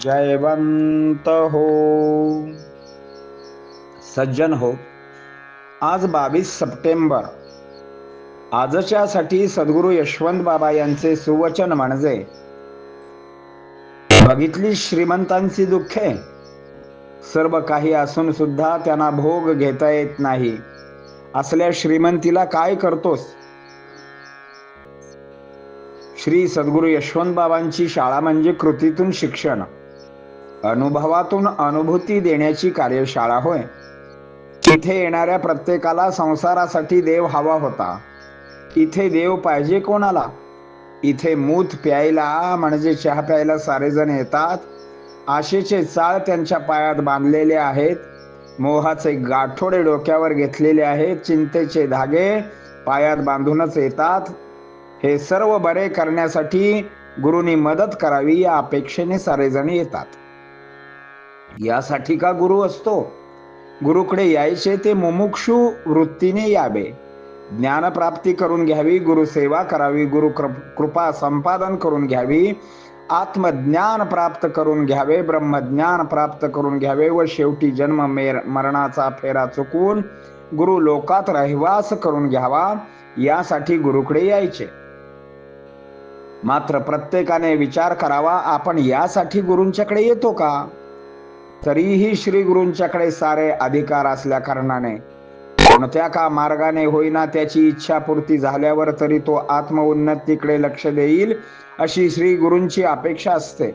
जयवंत हो सज्जन हो आज बावीस सप्टेंबर. आजच्यासाठी सद्गुरू यशवंत बाबा यांचे सुवचन म्हणजे बघितली श्रीमंतांची दुःखे सर्व काही असून सुद्धा त्यांना भोग घेता येत नाही. असल्या श्रीमंतीला काय करतोस? श्री सद्गुरू यशवंत बाबांची शाळा म्हणजे कृतीतून शिक्षण. अनुभवातून अनुभूती देण्याची कार्यशाळा होय. इथे येणाऱ्या प्रत्येकाला संसारासाठी देव हवा होता. इथे देव पाहिजे कोणाला? इथे मूत प्यायला म्हणजे चहा प्यायला सारेजण येतात. आशेचे चाळ त्यांच्या पायात बांधलेले आहेत. मोहाचे गाठोडे डोक्यावर घेतलेले आहेत. चिंतेचे धागे पायात बांधूनच येतात. हे सर्व बरे करण्यासाठी गुरुनी मदत करावी या अपेक्षेने सारेजण येतात. यासाठी का गुरु असतो? गुरुकडे यायचे ते मुमुक्षु वृत्तीने यावे. ज्ञानप्राप्ती करून घ्यावी गुरुसेवा करावी गुरु कृपा संपादन करून घ्यावी आत्मज्ञान प्राप्त करून घ्यावे ब्रह्मज्ञान प्राप्त करून घ्यावे व शेवटी जन्म मेर मरणाचा फेरा चुकून गुरु लोकात रहिवास करून घ्यावा यासाठी गुरुकडे यायचे. मात्र प्रत्येकाने विचार करावा आपण यासाठी गुरूंच्याकडे येतो का? तरीही श्री गुरूंच्याकडे सारे अधिकार असल्या कारणाने. कोणत्या का मार्गाने होईना त्याची इच्छा पूर्ती झाल्यावर तरी तो आत्मउन्नतीकडे लक्ष देईल अशी श्री गुरूंची अपेक्षा असते.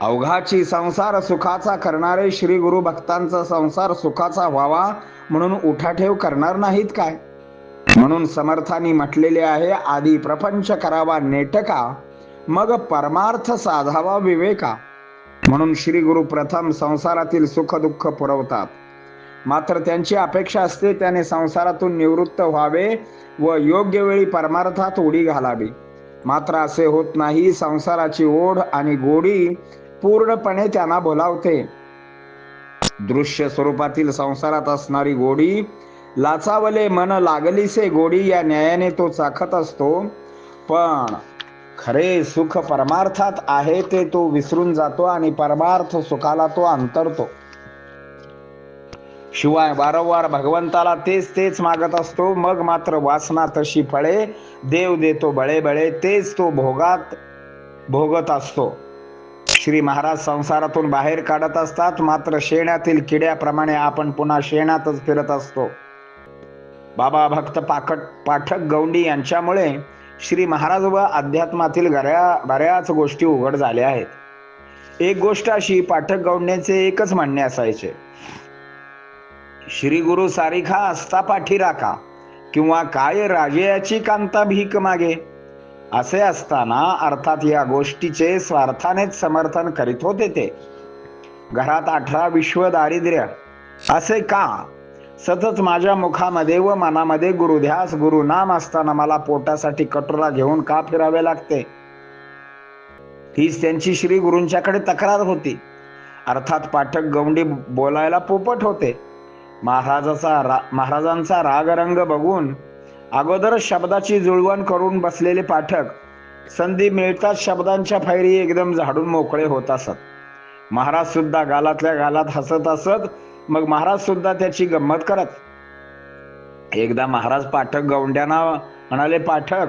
अवघाची संसार सुखाचा करणारे श्री गुरु भक्तांचा संसार सुखाचा व्हावा म्हणून उठाठेव करणार नाहीत काय? म्हणून समर्थांनी म्हटलेले आहे आधी प्रपंच करावा नेटका मग परमार्थ साधावा विवेका. म्हणून श्री गुरु प्रथम संसारातील सुख दुःख पुरवतात. मात्र त्यांची अपेक्षा असते त्याने संसारातून निवृत्त व्हावे व योग्य वेळी परमार्थात उडी घालावी. मात्र असे होत नाही संसाराची ओढ आणि गोडी पूर्णपणे त्यांना बोलावते. दृश्य स्वरूपातील संसारात असणारी गोडी लाचावले मन लागलीसे गोडी या न्यायाने तो चाखत असतो. पण खरे सुख परमार्थात आहे ते तो विसरून जातो आणि परमार्थ सुखाला तो अंतरतो. शिवाय वारंवार भगवंताला तेच तेच मागत असतो मग मात्र वासना तशी फळे देव देतो बळे बळे तेच तो भोगात भोगत असतो. श्री महाराज संसारातून बाहेर काढत असतात मात्र शेण्यातील किड्याप्रमाणे आपण पुन्हा शेणातच फिरत असतो. बाबा भक्त पाकट पाठक गौंडी यांच्यामुळे श्री महाराज व अध्यात्मातील बऱ्याच गोष्टी उघड झाल्या आहेत. एक गोष्ट अशी पाठक गौडण्याचे एकच म्हणणे असायचे. श्री गुरु सारिखा असता पाठी राखा किंवा काय राजेयाची कांता भीक मागे? असे असताना अर्थात या गोष्टीचे स्वार्थानेच समर्थन करीत होते ते. घरात अठरा विश्व दारिद्र्य असे का? सतत माझ्या मुखामध्ये व मनामध्ये गुरुध्यास गुरुनाम असताना मला पोटासाठी कटोरा घेऊन का फिरावे लागते? हीच त्यांची श्री गुरूंच्याकडे तक्रार होती. अर्थात पाठक गवंडी बोलायला पोपट होते. महाराजाचा रा महाराजांचा रागरंग बघून अगोदर शब्दाची जुळवण करून बसलेले पाठक संधी मिळताच शब्दांच्या फैरी एकदम झाडून मोकळे होत असत. महाराज सुद्धा गालातल्या गालात हसत असत मग महाराज सुद्धा त्याची गंमत करत. एकदा महाराज पाठक गौंड्यांना म्हणाले पाठक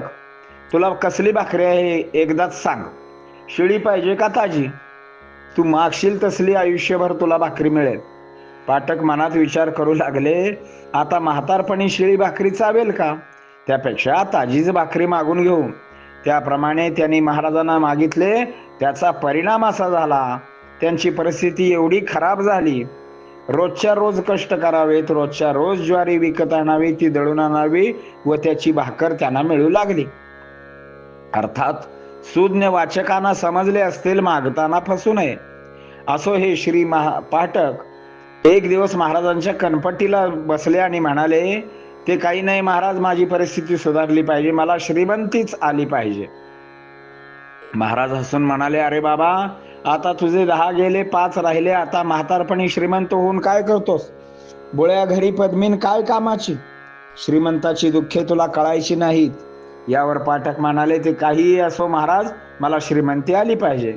तुला कसली भाकरी आहे? एकदाच सांग. शिळी पाहिजे का ताजी? तू मागशील तसली आयुष्यभर तुला भाकरी मिळेल. पाठक मनात विचार करू लागले आता म्हातारपणी शिळी भाकरी चावेल का? त्यापेक्षा ताजीच भाकरी मागून घेऊ. त्याप्रमाणे त्यांनी महाराजांना मागितले त्याचा परिणाम असा झाला. त्यांची परिस्थिती एवढी खराब झाली. रोजच्या रोज कष्ट करावेत रोजच्या रोज ज्वारी विकत आणावी ती दळून आणावी व त्याची भाकर त्यांना मिळू लागली. अर्थात सुज्ञ वाचकांना समजले असतील मागताना फसू नये. असो हे श्री महा पाठक एक दिवस महाराजांच्या कनपट्टीला बसले आणि म्हणाले ते काही नाही महाराज माझी परिस्थिती सुधारली पाहिजे मला श्रीमंतीच आली पाहिजे. महाराज हसून म्हणाले अरे बाबा आता तुझे दहा गेले पाच राहिले आता म्हातारपणी श्रीमंत होऊन काय करतोस? बुळ्या घरी पद्मीन काय कामाची? श्रीमंताची दुःखे तुला कळायची नाहीत. यावर पाठक म्हणाले ते काहीही असो महाराज मला श्रीमंती आली पाहिजे.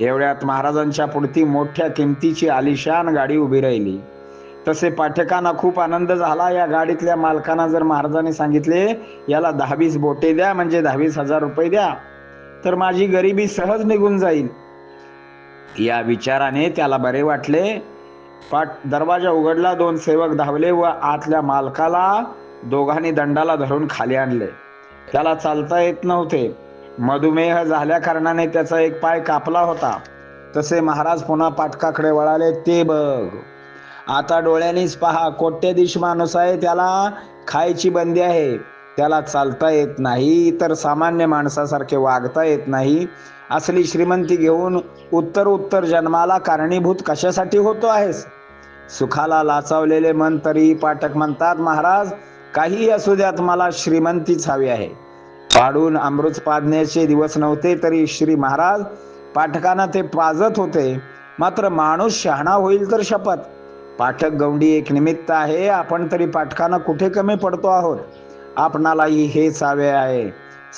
एवढ्यात महाराजांच्या पुढती मोठ्या किमतीची आलिशान गाडी उभी राहिली. तसे पाठकांना खूप आनंद झाला. या गाडीतल्या मालकांना जर महाराजांनी सांगितले याला दहावीस बोटे द्या म्हणजे दहावीस हजार रुपये द्या तर माझी गरिबी सहज निघून जाईल. या विचाराने त्याला बरे वाटले. पाट दरवाजा उघडला दोन सेवक धावले व आतल्या मालकाला दोघांनी दंडाला धरून खाली आणले. त्याला चालता येत नव्हते. मधुमेह झाल्या कारणाने त्याचा एक पाय कापला होता. तसे महाराज पुन्हा पाटकाकडे वळाले ते बघ आता डोळ्यांनीच पहा कोट्यधीश माणूस आहे त्याला खायची बंदी आहे. त्याला चालता येत नाही तर सामान्य माणसासारखे वागता येत नाही असली श्रीमंती घेऊन उत्तर उत्तर जन्माला कारणीभूत कशासाठी होतो आहेस? सुखाला लाचावलेले मन तरी पाठक म्हणतात महाराज काही असू द्यात मला श्रीमंतीच हवी आहे. पाडून अमृत पाजण्याचे दिवस नव्हते तरी श्री महाराज पाठकांना ते पाजत होते. मात्र माणूस शहाणा होईल तर शपथ. पाठक गौंडी एक निमित्त आहे आपण तरी पाठकांना कुठे कमी पडतो आहोत? आपणालाही हेच हवे आहे.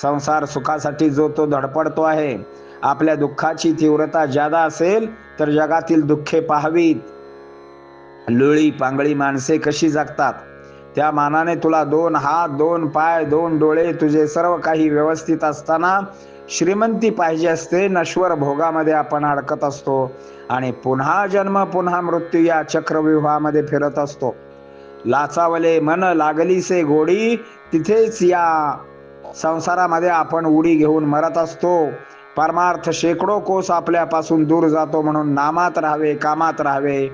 संसार सुखासाठी जो तो धडपडतो आहे. आपल्या दुःखाची तीव्रता जादा असेल तर जगातील दुःखे पाहावीत. लुळी पांगळी माणसे कशी जगतात? त्या मानाने तुला दोन हात दोन पाय दोन डोळे तुझे सर्व काही व्यवस्थित असताना श्रीमंती पाहिजे असते नश्वर भोगामध्ये आपण अडकत असतो आणि पुन्हा जन्म पुन्हा मृत्यू या चक्रव्यूहामध्ये फिरत असतो. लाचावले मन लागलीसे गोडी तिथेच या संसारामध्ये आपण उडी घेऊन मरत असतो. परमार्थ शेकडो कोस आपल्यापासून दूर जातो म्हणून नामात राहावे कामात राहावे.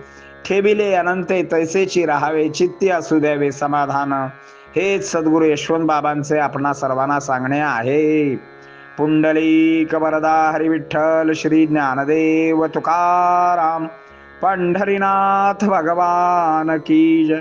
ठेविले अनंते तैसेची राहावे चित्ती असू द्यावे समाधान. हेच सद्गुरू यशवंत बाबांचे आपणा सर्वांना सांगणे आहे. पुंडली वरदा हरिविठ्ठल श्री ज्ञानदेव तुकाराम पंढरीनाथ भगवान की जय.